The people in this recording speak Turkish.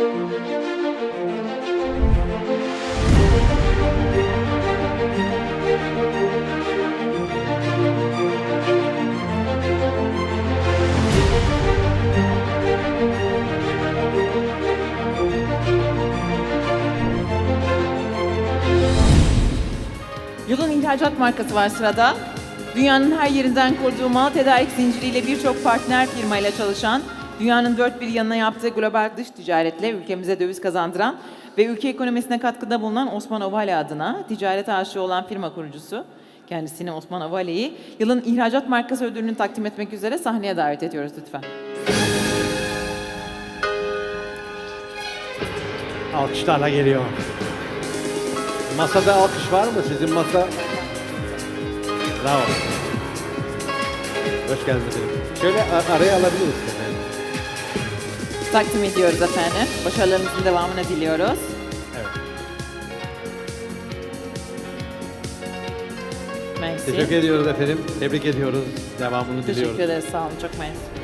Yılın ihracat markası var sırada. Dünyanın her yerinden kurduğu mal tedarik zinciriyle birçok partner firmayla çalışan dünyanın dört bir yanına yaptığı global dış ticaretle ülkemize döviz kazandıran ve ülke ekonomisine katkıda bulunan Osman Ovale adına ticaret aşığı olan firma kurucusu, kendisini Osman Ovale'yi yılın ihracat markası ödülünü takdim etmek üzere sahneye davet ediyoruz lütfen. Alkışlarla geliyor. Masada alkış var mı? Sizin masa... Bravo. Hoş geldiniz. Şöyle a- araya alabiliriz. Takdim ediyoruz efendim. Başarılarınızın devamını diliyoruz. Evet. Mersi. Teşekkür ediyoruz efendim. Tebrik ediyoruz. Devamını Teşekkür diliyoruz. ederiz. Sağ olun. Çok mersi.